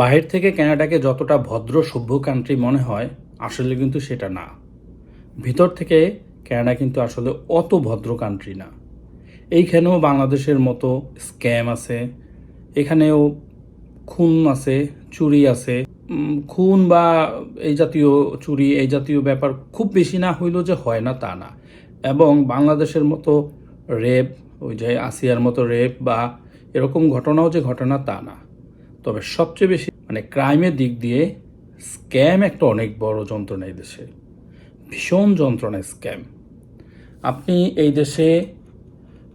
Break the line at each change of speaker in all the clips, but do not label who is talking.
বাহির থেকে কানাডাকে যতটা ভদ্র, সভ্য কান্ট্রি মনে হয়, আসলে কিন্তু সেটা না। ভিতর থেকে কানাডা কিন্তু আসলে অত ভদ্র কান্ট্রি না। এইখানেও বাংলাদেশের মতো স্ক্যাম আছে, এখানেও খুন আছে, চুরি আছে। খুন বা এই জাতীয় চুরি, এই জাতীয় ব্যাপার খুব বেশি না হইলেও যে হয় না তা না। এবং বাংলাদেশের মতো রেপ ওই যে আসিয়ার মতো রেপ বা এরকম ঘটনাও যে ঘটনা তা না। তবে সবচেয়ে বেশি মানে ক্রাইমের দিক দিয়ে স্ক্যাম একটা অনেক বড় যন্ত্রণা এই দেশে। ভীষণ যন্ত্রণা স্ক্যাম। আপনি এই দেশে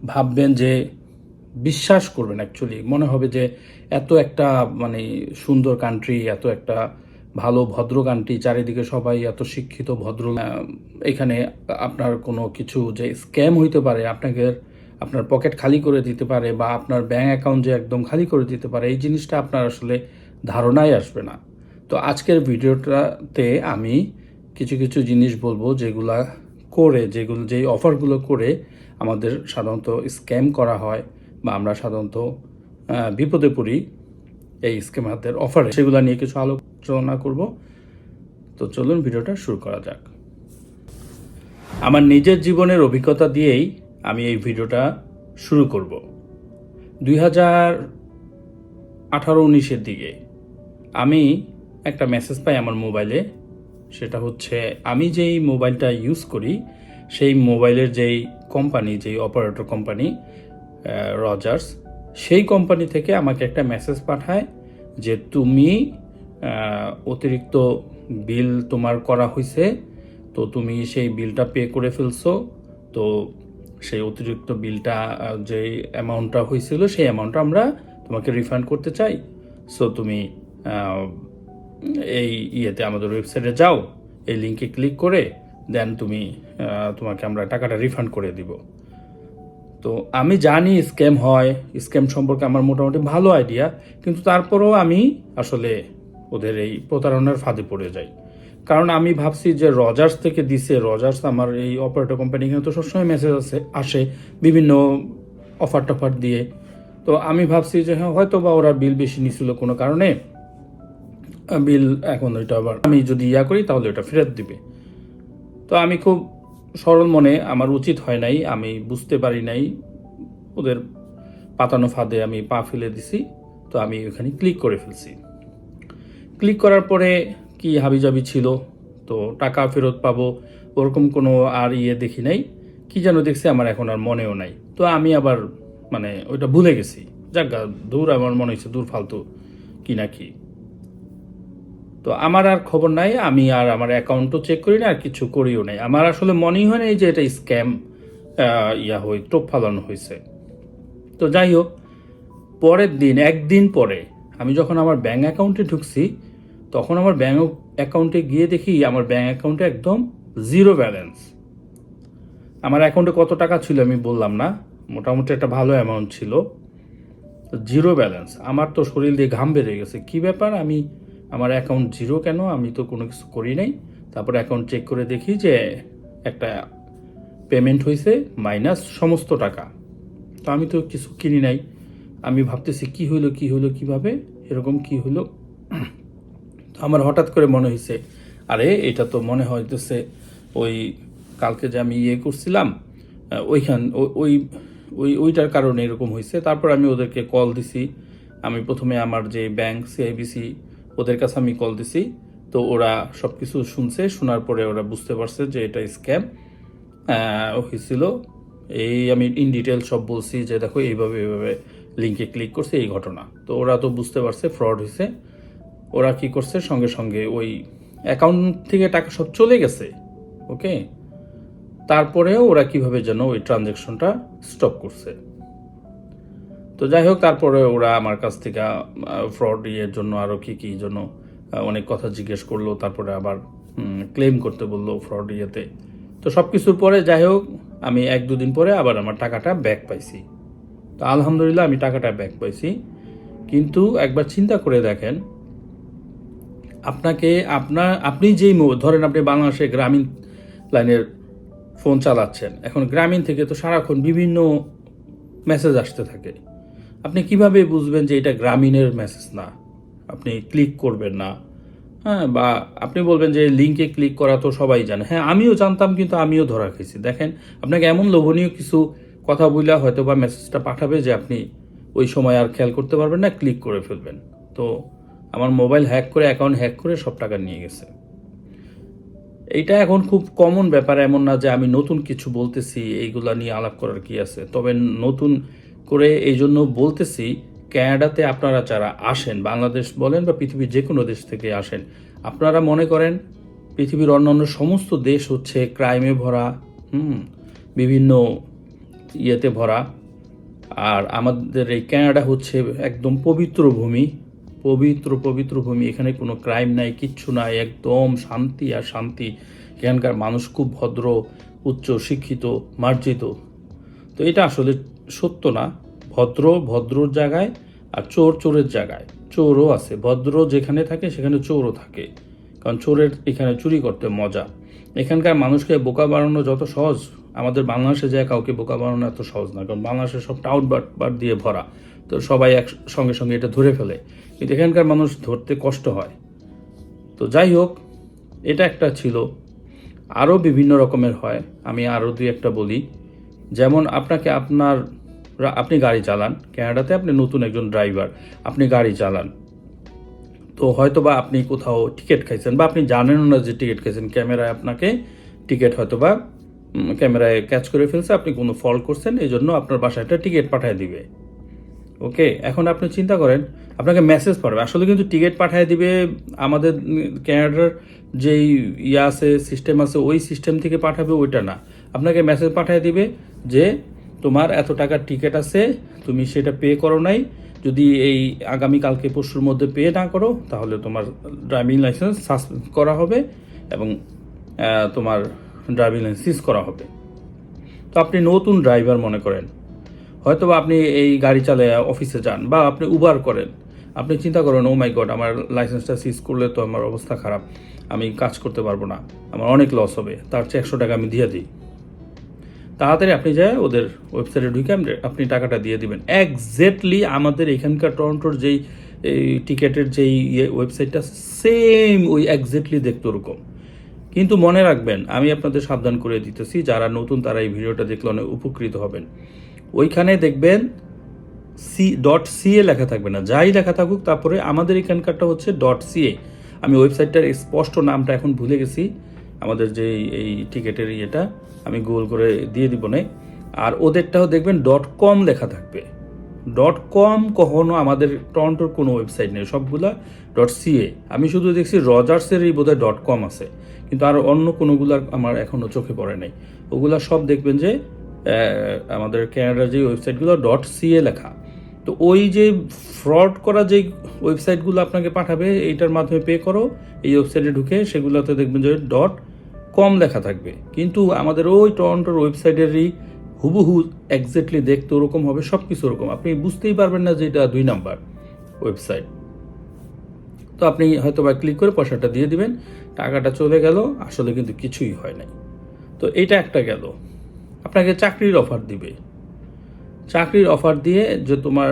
ভাববেন যে বিশ্বাস করবেন অ্যাকচুয়ালি মনে হবে যে এত একটা মানে সুন্দর কান্ট্রি এত একটা ভালো, ভদ্র কান্ট্রি চারিদিকে সবাই এত শিক্ষিত ভদ্র এখানে আপনার কোনো কিছু যে স্ক্যাম হইতে পারে, আপনাকে আপনার পকেট খালি করে দিতে পারে বা আপনার ব্যাঙ্ক অ্যাকাউন্ট যে একদম খালি করে দিতে পারে, এই জিনিসটা আপনার আসলে ধারণাই আসবে না। তো আজকের ভিডিওটাতে আমি কিছু কিছু জিনিস বলব যেগুলা করে, যেগুলো যেই অফারগুলো করে আমাদের সাধারণত স্ক্যাম করা হয় বা আমরা সাধারণত বিপদে পড়ি এই স্ক্যামারদের অফারে সেগুলো নিয়ে কিছু আলোচনা করব। তো চলুন ভিডিওটা শুরু করা যাক। আমার নিজের জীবনের অভিজ্ঞতা দিয়েই আমি এই ভিডিওটা শুরু করব। দুই হাজার আঠারো উনিশের দিকে আমি একটা মেসেজ পাই আমার মোবাইলে সেটা হচ্ছে, আমি যেই মোবাইলটা ইউজ করি, সেই মোবাইলের যেই কোম্পানি যেই অপারেটর কোম্পানি রজার্স সেই কোম্পানি থেকে আমাকে একটা মেসেজ পাঠায় যে তুমি অতিরিক্ত বিল তোমার করা হয়েছে তো তুমি সেই বিলটা পে করে ফেলছো, তো সেই অতিরিক্ত বিলটা যে অ্যামাউন্টটা হয়েছিল, সেই অ্যামাউন্টটা আমরা তোমাকে রিফান্ড করতে চাই। সো তুমি এই ইয়েতে আমাদের ওয়েবসাইটে যাও, এই লিঙ্কে ক্লিক করে দেন তুমি তোমাকে আমরা টাকাটা রিফান্ড করে দিব। তো আমি জানি স্ক্যাম হয় স্ক্যাম সম্পর্কে আমার মোটামুটি ভালো আইডিয়া কিন্তু তারপরেও আমি আসলে ওদের এই প্রতারণার ফাঁদে পড়ে যাই। কারণ আমি ভাবছি যে রজার্স থেকে দিছে, রজার্স আমার এই অপারেটর কোম্পানি তো সবসময় মেসেজ আছে আসে বিভিন্ন অফার টফার দিয়ে। তো আমি ভাবছি যে হ্যাঁ হয়তো বা ওরা বিল বেশি নিছিল কোনো কারণে বিল এখন ওইটা আবার আমি যদি ইয়া করি তাহলে ওটা ফেরত দিবে। তো আমি খুব সরল মনে আমার উচিত হয় নাই, আমি বুঝতে পারি নাই, ওদের পাতানো ফাঁদে আমি পা ফেলে দিছি, তো আমি ওখানে ক্লিক করে ফেলছি। ক্লিক করার পরে কি হাবিজাবি ছিল? তো টাকা ফেরত পাবো, ওরকম কোনো আর ইয়ে দেখি নাই। কি যেন দেখছি, আমার এখন আর মনেও নাই। তো আমি আবার মানে ওইটা ভুলে গেছি। যাক দূর আমার মনে হচ্ছে দূর ফালতু, কি না কি। তো আমার আর খবর নাই, আমি আর আমার অ্যাকাউন্টও চেক করি না, আর কিছু করিও নাই। আমার আসলে মনেই হয় নাই যে এটা স্ক্যাম ইয়া হই, টোপ ফালানো হয়েছে তো যাই হোক, পরের দিন, একদিন পরে, আমি যখন আমার ব্যাঙ্ক অ্যাকাউন্টে ঢুকছি তখন আমার ব্যাঙ্ক অ্যাকাউন্টে গিয়ে দেখি আমার ব্যাঙ্ক অ্যাকাউন্টে একদম জিরো ব্যালেন্স আমার অ্যাকাউন্টে কত টাকা ছিল আমি বললাম না, মোটামুটি একটা ভালো অ্যামাউন্ট ছিল। জিরো ব্যালেন্স আমার তো শরীর দিয়ে ঘাম বেড়ে গেছে। কি ব্যাপার? আমি, আমার অ্যাকাউন্ট জিরো কেন? আমি তো কোনো কিছু করি নাই। তারপর অ্যাকাউন্ট চেক করে দেখি যে একটা পেমেন্ট হয়েছে মাইনাস সমস্ত টাকা। তো আমি তো কিছু কিনি নাই। আমি ভাবতেছি কি হইল কি হইল, কীভাবে? এরকম কি হইল? তো আমার হঠাৎ করে মনে হয়েছে আরে, এটা তো মনে হইতেছে ওই কালকে যে আমি ইয়ে করছিলাম ওইখান ওই ওই, ওইটার কারণে এরকম হয়েছে তারপর আমি ওদেরকে কল দিছি। আমি প্রথমে আমার যে ব্যাংক সিআইবিসি ওদের কাছে আমি কল দিছি। তো ওরা সব কিছু শুনছে, শোনার পরে ওরা বুঝতে পারছে যে এটা স্ক্যাম হয়েছিল এই আমি ইন ডিটেল সব বলছি যে, দেখো, এইভাবে এইভাবে লিঙ্কে ক্লিক করছে এই ঘটনা। তো ওরা তো বুঝতে পারছে ফ্রড হয়েছে ওরা কি করছে? সঙ্গে সঙ্গে ওই অ্যাকাউন্ট থেকে টাকা সব চলে গেছে, ওকে? তারপরেও ওরা কীভাবে যেন ওই ট্রানজ্যাকশনটা স্টপ করছে। তো যাই হোক, তারপরে ওরা আমার কাছ থেকে ফ্রড ইয়ের জন্য আরও কি কি জন্য অনেক কথা জিজ্ঞেস করল, তারপরে আবার ক্লেম করতে বলল ফ্রড ইয়েতে। তো সব কিছুর পরে যাই হোক, আমি এক দুদিন পরে আবার আমার টাকাটা ব্যাক পাইছি। তো আলহামদুলিল্লাহ আমি টাকাটা ব্যাক পাইছি। কিন্তু একবার চিন্তা করে দেখেন আপনাকে আপনার, আপনি যেই ধরেন আপনি বাংলাদেশে গ্রামীণ লাইনের ফোন চালাচ্ছেন, এখন গ্রামীণ থেকে তো সারাক্ষণ বিভিন্ন মেসেজ আসতে থাকে। আপনি কীভাবে বুঝবেন যে এটা গ্রামীণের মেসেজ না? আপনি ক্লিক করবেন না। হ্যাঁ বা আপনি বলবেন যে লিঙ্কে ক্লিক করা তো সবাই জানে। হ্যাঁ আমিও জানতাম কিন্তু আমিও ধরা খেয়েছি। দেখেন, আপনাকে এমন লোভনীয় কিছু কথা বললে হয়তো বা মেসেজটা পাঠাবে যে আপনি ওই সময় আর খেয়াল করতে পারবেন না ক্লিক করে ফেলবেন। তো আমার মোবাইল হ্যাক করে, অ্যাকাউন্ট হ্যাক করে সব টাকা নিয়ে গেছে। এইটা এখন খুব কমন ব্যাপার, এমন না যে আমি নতুন কিছু বলতেছি, এইগুলা নিয়ে আলাপ করার কি আছে। তবে নতুন করে এই জন্য বলতেছি, ক্যানাডাতে আপনারা যারা আসেন, বাংলাদেশ বলেন বা পৃথিবীর যে কোনো দেশ থেকে আসেন, আপনারা মনে করেন পৃথিবীর অন্যান্য সমস্ত দেশ হচ্ছে ক্রাইমে ভরা, হুম, বিভিন্ন ইয়েতে ভরা। আর আমাদের এই ক্যানাডা হচ্ছে একদম পবিত্র ভূমি। পবিত্র পবিত্র ভূমি। এখানে কোনো ক্রাইম নাই, কিচ্ছু নাই, একদম শান্তি আর শান্তি। এখানকার মানুষ খুব ভদ্র, উচ্চ শিক্ষিত, মার্জিত। তো এটা আসলে সত্য না। ভদ্র, ভদ্রর জায়গায় আর চোর চোরের জায়গায়। চোরও আছে। ভদ্র যেখানে থাকে, সেখানে চোরও থাকে। কারণ চোরের এখানে চুরি করতে মজা। এখানকার মানুষকে বোকা বানানো যত সহজ। আমাদের বাংলাদেশে যায় কাউকে বোকা বানানো এত সহজ না। কারণ বাংলাদেশে সব টাউট বাট বাট দিয়ে ভরা। তো সবাই এক সঙ্গে সঙ্গে এটা ধরে ফেলে। কিন্তু এখানকার মানুষ ধরতে কষ্ট হয়। তো যাই হোক, এটা একটা ছিল। আরও বিভিন্ন রকমের হয়, আমি আরও দুই একটা বলি। যেমন আপনাকে আপনার, আপনি গাড়ি চালান, ক্যানাডাতে আপনি নতুন একজন ড্রাইভার, আপনি গাড়ি চালান। তো হয়তো বা আপনি কোথাও টিকিট খাইছেন বা আপনি জানেনও না যে টিকিট খাইছেন, ক্যামেরায় আপনাকে টিকিট হয়তো বা ক্যামেরায় ক্যাচ করে ফেলছে, আপনি কোনো ফল করছেন এই জন্য আপনার বাসায় একটা টিকিট পাঠিয়ে দিবে। ওকে এখন আপনি চিন্তা করেন, আপনাকে মেসেজ পাঠাবে আসলে কিন্তু টিকিট পাঠিয়ে দিবে আমাদের ক্যানাডার যেই ইয়ে আছে সিস্টেম আছে, ওই সিস্টেম থেকে পাঠাবে ওইটা না। আপনাকে মেসেজ পাঠিয়ে দিবে যে, তোমার এত টাকার টিকিট আছে, তুমি সেটা পে করো নাই। যদি এই আগামী কালকে পরশুর মধ্যে পে না করো, তাহলে তোমার ড্রাইভিং লাইসেন্স সাসপেন্ড করা হবে এবং তোমার ড্রাইভিং লাইসেন্স সিজ করা হবে। তো আপনি নতুন ড্রাইভার মনে করেন। হয়তো আপনি এই গাড়ি চালায় অফিসে যান বা আপনি উবার করেন। আপনি চিন্তা করেন ও মাই গড আমার লাইসেন্সটা সিজ করলে তো আমার অবস্থা খারাপ। আমি কাজ করতে পারব না। আমার অনেক লস হবে। তার চেয়ে একশো টাকা আমি দিয়ে দিই। তাড়াতাড়ি আপনি যায় ওদের ওয়েবসাইটে ঢুকে আপনি- টাকাটা দিয়ে দিবেন। একজ্যাক্টলি আমাদের এখানকার টরন্টোর যেই, এই টিকেটের যেই ইয়ে ওয়েবসাইটটা সেম ওই একজ্যাক্টলি দেখতে ওরকম। কিন্তু মনে রাখবেন, আমি আপনাদের সাবধান করে দিতেছি, যারা নতুন তারা এই ভিডিওটা দেখলে অনেক উপকৃত হবেন। ওইখানে দেখবেন সি ডট সিএ লেখা থাকবে না। যাই লেখা থাকুক, তারপরে আমাদের এখানকারটা হচ্ছে ডট সিএ আমি ওয়েবসাইটটার স্পষ্ট নামটা এখন ভুলে গেছি। আমাদের যে এই টিকেটের ইয়েটা, আমি গুগল করে দিয়ে দিব না আর ওদেরটাও দেখবেন ডট কম লেখা থাকবে। ডট কম কখনো আমাদের টরন্টোর কোনো ওয়েবসাইট নেই, সবগুলা ডট সিএ আমি শুধু দেখছি রজার্সেরই বোধহয় ডট কম আছে। কিন্তু আর অন্য কোনোগুলার আমার এখনও চোখে পড়ে নাই। ওগুলা সব দেখবেন যে আমাদের ক্যানাডার যে ওয়েবসাইটগুলো ডট সিএ লেখা। তো ওই যে ফ্রড করা যে ওয়েবসাইটগুলো আপনাকে পাঠাবে, এইটার মাধ্যমে পে করো, এই ওয়েবসাইটে ঢুকে সেগুলোতে দেখবেন যে ডট কম লেখা থাকবে। কিন্তু আমাদের ওই টরন্টোর ওয়েবসাইটেরই হুবহু এক্স্যাক্টলি দেখতে ওরকম হবে সব কিছু ওরকম। আপনি বুঝতেই পারবেন না যে এটা দুই নাম্বার ওয়েবসাইট। তো আপনি হয়তো বা ক্লিক করে পয়সাটা দিয়ে দিবেন, টাকাটা চলে গেল, আসলে কিন্তু কিছুই হয় নাই। তো এইটা একটা গেল। আপনাকে চাকরির অফার দিবে। চাকরির অফার দিয়ে যে তোমার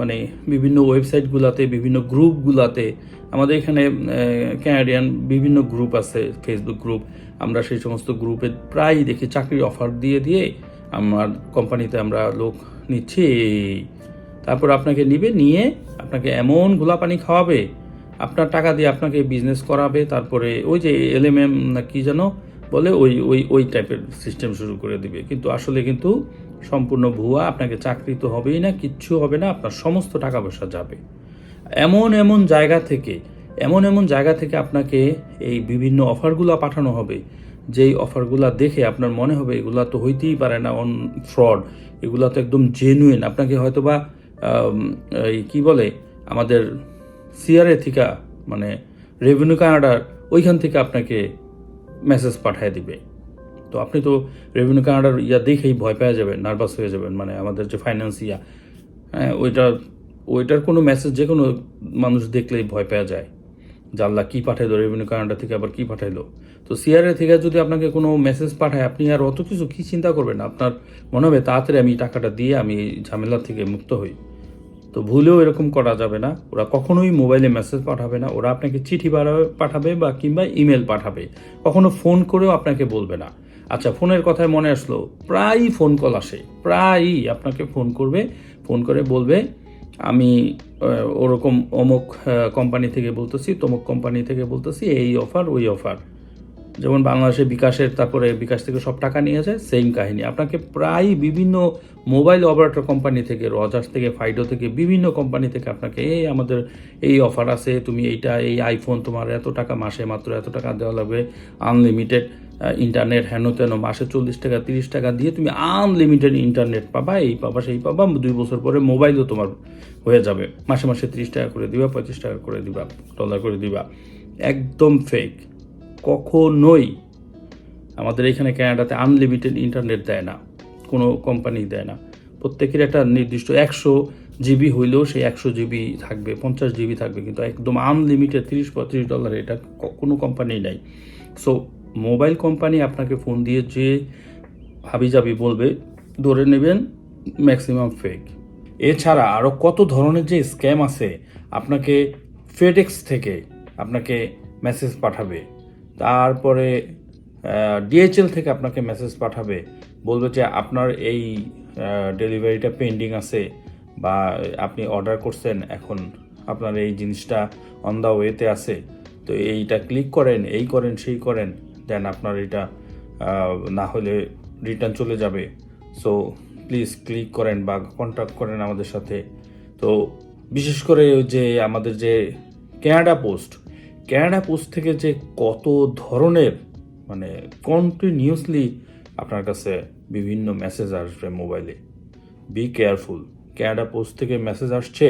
মানে বিভিন্ন ওয়েবসাইটগুলোতে বিভিন্ন গ্রুপগুলোতে আমাদের এখানে ক্যানাডিয়ান বিভিন্ন গ্রুপ আছে ফেসবুক গ্রুপ আমরা সেই সমস্ত গ্রুপে প্রায় দেখি চাকরির অফার দিয়ে দিয়ে আমার কোম্পানিতে আমরা লোক নিচ্ছি। তারপর আপনাকে নিবে, নিয়ে আপনাকে এমন পানি খাওয়াবে, আপনার টাকা দিয়ে আপনাকে বিজনেস করাবে, তারপরে ওই যে এলএমএম না কি যেন বলে ওই ওই ওই টাইপের সিস্টেম শুরু করে দিবে। কিন্তু আসলে কিন্তু সম্পূর্ণ ভুয়া, আপনাকে চাকরি তো হবেই না, কিচ্ছু হবে না, আপনার সমস্ত টাকা পয়সা যাবে। এমন এমন জায়গা থেকে, এমন এমন জায়গা থেকে আপনাকে এই বিভিন্ন অফারগুলো পাঠানো হবে, যেই অফারগুলো দেখে আপনার মনে হবে এগুলা তো হইতেই পারে না অন ফ্রড এগুলা তো একদম জেনুইন আপনাকে হয়তো বা এই কি বলে, আমাদের সিআরএ থেকে মানে রেভিনিউ কানাডার ওইখান থেকে আপনাকে মেসেজ পাঠিয়ে দিবে। তো আপনি তো রেভিনিউ কানাডার ইয়া দেখেই ভয় পেয়ে যাবেন নার্ভাস হয়ে যাবেন। মানে আমাদের যে ফাইন্যান্স ইয়া হ্যাঁ ওইটা ওইটার কোনো মেসেজ যে কোনো মানুষ দেখলেই ভয় পেয়ে যায় জানলা কি পাঠাইলো রেভিনিউ কানাডা থেকে আবার কি পাঠাইলো। তো সিআরএ থেকে যদি আপনাকে কোনো মেসেজ পাঠায়, আপনি আর অত কিছু কী চিন্তা করবেন? আপনার মনে হবে তাড়াতাড়ি আমি টাকাটা দিয়ে আমি ঝামেলা থেকে মুক্ত হই। তো ভুলেও এরকম করা যাবে না। ওরা কখনোই মোবাইলে মেসেজ পাঠাবে না। ওরা আপনাকে চিঠি পাঠাবে বা কিংবা ইমেল পাঠাবে। কখনো ফোন করেও আপনাকে বলবে না। আচ্ছা ফোনের কথায় মনে আসলো, প্রায়ই ফোন কল আসে। প্রায়ই আপনাকে ফোন করবে, ফোন করে বলবে, আমি ওরকম অমুক কোম্পানি থেকে বলতেছি, তমুক কোম্পানি থেকে বলতেছি, এই অফার, ওই অফার। যেমন বাংলাদেশে বিকাশের, তারপরে বিকাশ থেকে সব টাকা নিয়ে যায় সেম কাহিনী। আপনাকে প্রায় বিভিন্ন মোবাইল অপারেটর কোম্পানি থেকে রজার্স থেকে ফাইডো থেকে, বিভিন্ন কোম্পানি থেকে আপনাকে, এই আমাদের এই অফার আছে, তুমি এইটা, এই আইফোন তোমার এত টাকা মাসে মাত্র এত টাকা দেওয়া লাগবে আনলিমিটেড ইন্টারনেট হেন তেন, মাসে চল্লিশ টাকা, তিরিশ টাকা দিয়ে তুমি আনলিমিটেড ইন্টারনেট পাবা, এই পাবা, সেই পাবা, দুই বছর পরে মোবাইলও তোমার হয়ে যাবে। মাসে মাসে তিরিশ টাকা করে দিবা, পঁয়ত্রিশ টাকা করে দিবা ডলার করে দিবা। একদম ফেক কখনোই আমাদের এখানে কানাডাতে আনলিমিটেড ইন্টারনেট দেয় না, কোনো কোম্পানি দেয় না। প্রত্যেকের একটা নির্দিষ্ট একশো জিবি হইলেও সেই একশো জিবি থাকবে, পঞ্চাশ জিবি থাকবে, কিন্তু একদম আনলিমিটেড তিরিশ পঁয়ত্রিশ ডলার এটা কোনো কোম্পানি নাই। সো মোবাইল কোম্পানি আপনাকে ফোন দিয়ে যে হাবি হাবিজাবি বলবে, ধরে নেবেন ম্যাক্সিমাম ফেক এছাড়া আরও কত ধরনের যে স্ক্যাম আছে, আপনাকে ফেডেক্স থেকে আপনাকে মেসেজ পাঠাবে। তারপরে ডিএচএল থেকে আপনাকে মেসেজ পাঠাবে। বলবে যে, আপনার এই ডেলিভারিটা পেন্ডিং আছে বা আপনি অর্ডার করছেন, এখন আপনার এই জিনিসটা অন দ্য ওয়েতে আছে। তো এইটা ক্লিক করেন, এই করেন, সেই করেন দেন আপনার এটা না হলে রিটার্ন চলে যাবে। সো প্লিজ ক্লিক করেন বা কন্ট্যাক্ট করেন আমাদের সাথে। তো বিশেষ করে যে আমাদের যে ক্যানাডা পোস্ট ক্যানাডা পোস্ট থেকে যে কত ধরনের মানে কন্টিনিউসলি আপনার কাছে বিভিন্ন মেসেজ আসবে মোবাইলে বি কেয়ারফুল ক্যানাডা পোস্ট থেকে মেসেজ আসছে।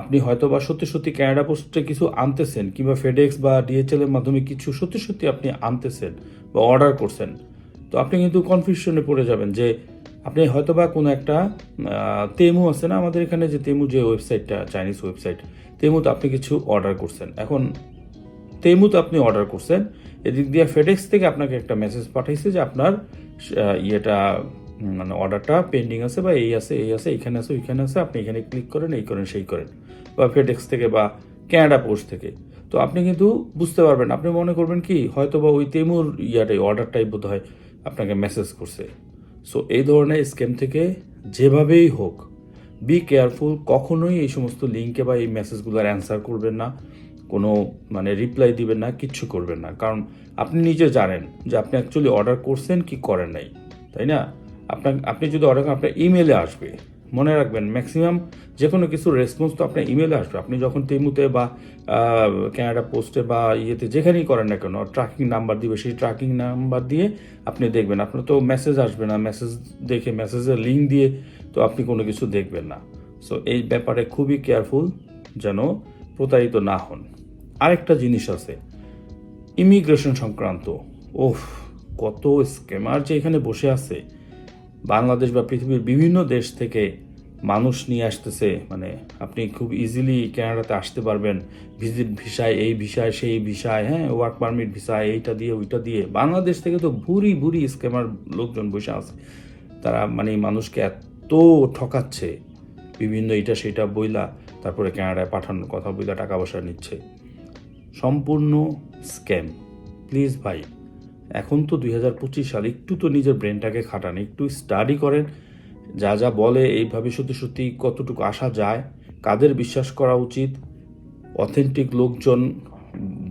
আপনি হয়তো বা সত্যি সত্যি ক্যানাডা পোস্টে কিছু আনতেছেন, কিংবা ফেডেক্স বা ডিএচএল এর মাধ্যমে কিছু সত্যি সত্যি আপনি আনতেছেন বা অর্ডার করছেন। তো আপনি কিন্তু কনফিউশনে পড়ে যাবেন যে আপনি হয়তো বা কোনো একটা তেমু আছে না আমাদের এখানে যে তেমু যে ওয়েবসাইটটা চাইনিজ ওয়েবসাইট তেমুতে আপনি কিছু অর্ডার করছেন। এখন তেমুতে আপনি অর্ডার করছেন, এদিক দিয়ে ফেডেক্স থেকে আপনাকে একটা মেসেজ পাঠাইছে যে আপনার ইয়েটা মানে অর্ডারটা পেন্ডিং আছে বা এই আছে এই আছে, এখানে আছে, ওইখানে আছে, আপনি এখানে ক্লিক করেন, এই করেন, সেই করেন, বা ফেডেক্স থেকে বা ক্যানাডা পোস্ট থেকে। তো আপনি কিন্তু বুঝতে পারবেন, আপনি মনে করবেন কি হয়তো বা ওই তেমুর ইয়াটাই অর্ডারটাই বোধ হয় আপনাকে মেসেজ করছে। সো এই ধরনের স্ক্যাম থেকে যেভাবেই হোক বি কেয়ারফুল কখনোই এই সমস্ত লিঙ্কে বা এই মেসেজগুলোর অ্যান্সার করবেন না। কোনো মানে রিপ্লাই দিবেন না, কিচ্ছু করবেন না। কারণ আপনি নিজে জানেন যে আপনি অ্যাকচুয়ালি অর্ডার করছেন কি করেন নাই, তাই না? আপনার, আপনি যদি অর্ডার করেন, আপনার ইমেলে আসবে। মনে রাখবেন ম্যাক্সিমাম যে কোনো কিছু রেসপন্স তো আপনার ইমেলে আসবে। আপনি যখন তেমুতে বা ক্যানাডা পোস্টে বা ইয়েতে যেখানেই করেন না কেন ট্র্যাকিং নাম্বার দিবে, সেই ট্র্যাকিং নাম্বার দিয়ে আপনি দেখবেন। আপনার তো মেসেজ আসবে না মেসেজ দেখে মেসেজের লিঙ্ক দিয়ে তো আপনি কোনো কিছু দেখবেন না। সো এই ব্যাপারে খুবই কেয়ারফুল যেন প্রতারিত না হন। আরেকটা জিনিস আছে। ইমিগ্রেশন সংক্রান্ত। ওফ, কত স্ক্যামার যে এখানে বসে আছে। বাংলাদেশ বা পৃথিবীর বিভিন্ন দেশ থেকে মানুষ নিয়ে আসতেছে। মানে আপনি খুব ইজিলি কানাডাতে আসতে পারবেন। ভিজিট ভিসায় এই ভিসায় সেই ভিসায় হ্যাঁ ওয়ার্ক পারমিট ভিসায় এইটা দিয়ে, ওইটা দিয়ে। বাংলাদেশ থেকে তো ভুরি ভুরি স্ক্যামার লোকজন বসে আছে। তারা মানে মানুষকে এত ঠকাচ্ছে। বিভিন্ন এটা সেটা বইলা, তারপরে কানাডায় পাঠানোর কথা বইলা টাকা পয়সা নিচ্ছে। সম্পূর্ণ স্ক্যাম। প্লিজ ভাই, এখন তো দুই হাজার পঁচিশ সাল, একটু তো নিজের ব্রেনটাকে খাটান, একটু স্টাডি করেন। যা যা বলে, এইভাবে সত্যি সত্যি কতটুকু আসা যায়, কাদের বিশ্বাস করা উচিত, অথেন্টিক লোকজন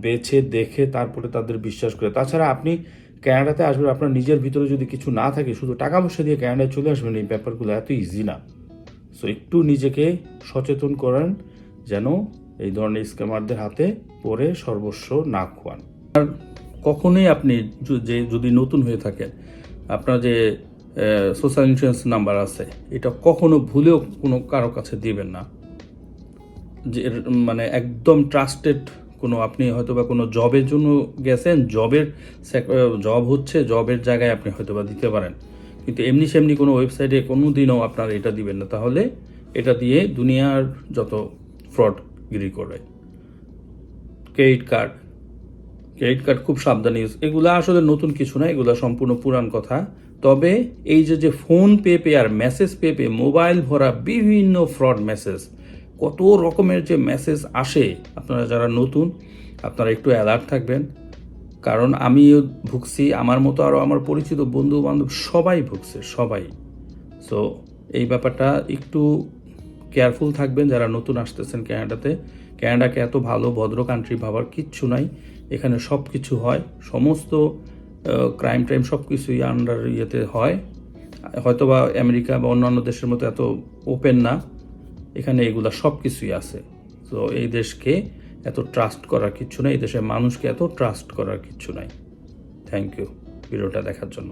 বেছে দেখে তারপরে তাদের বিশ্বাস করে। তাছাড়া আপনি ক্যানাডাতে আসবেন, আপনার নিজের ভিতরে যদি কিছু না থাকে, শুধু টাকা পয়সা দিয়ে ক্যানাডায় চলে আসবেন, এই ব্যাপারগুলো এত ইজি না। সো একটু নিজেকে সচেতন করেন, যেন এই ধরনের স্ক্যামারদের হাতে পড়ে সর্বস্ব না খোয়ান। আর কখনোই আপনি যে যদি নতুন হয়ে থাকেন, আপনার যে সোশ্যাল ইন্স্যুরেন্স নাম্বার আছে, এটা কখনো ভুলেও কোনো কারও কাছে দিবেন না। যে মানে একদম ট্রাস্টেড কোনো, আপনি হয়তো বা কোনো জবের জন্য গেছেন জবের জব হচ্ছে জবের জায়গায় আপনি হয়তো বা দিতে পারেন। কিন্তু এমনি সেমনি কোনো ওয়েবসাইটে কোনো দিনও আপনার এটা দিবেন না। তাহলে এটা দিয়ে দুনিয়ার যত ফ্রডগিরি করে। ক্রেডিট কার্ড ক্রেডিট কার্ড খুব সাবধানে ইউজ এগুলো আসলে নতুন কিছু না, এগুলো সম্পূর্ণ পুরান কথা। তবে এই যে যে ফোন পে পে আর মেসেজ পে পে মোবাইল ভরা বিভিন্ন ফ্রড মেসেজ কত রকমের যে মেসেজ আসে, আপনারা যারা নতুন, আপনারা একটু অ্যালার্ট থাকবেন। কারণ আমিও ভুগছি, আমার মতো আরও আমার পরিচিত বন্ধু বান্ধব সবাই ভুগছে, সবাই। সো এই ব্যাপারটা একটু কেয়ারফুল থাকবেন যারা নতুন আসতেছেন ক্যানাডাতে ক্যানাডাকে এত ভালো, ভদ্র কান্ট্রি ভাবার কিচ্ছু নাই। এখানে সব কিছু হয়। সমস্ত ক্রাইম টাইম সব কিছুই আন্ডার ইয়েতে হয়। হয়তোবা আমেরিকা বা অন্যান্য দেশের মতো এত ওপেন না। এখানে এগুলা সব কিছুই আছে। তো এই দেশকে এত ট্রাস্ট করার কিচ্ছু নাই। এই দেশের মানুষকে এত ট্রাস্ট করার কিচ্ছু নাই। থ্যাংক ইউ ভিডিওটা দেখার জন্য।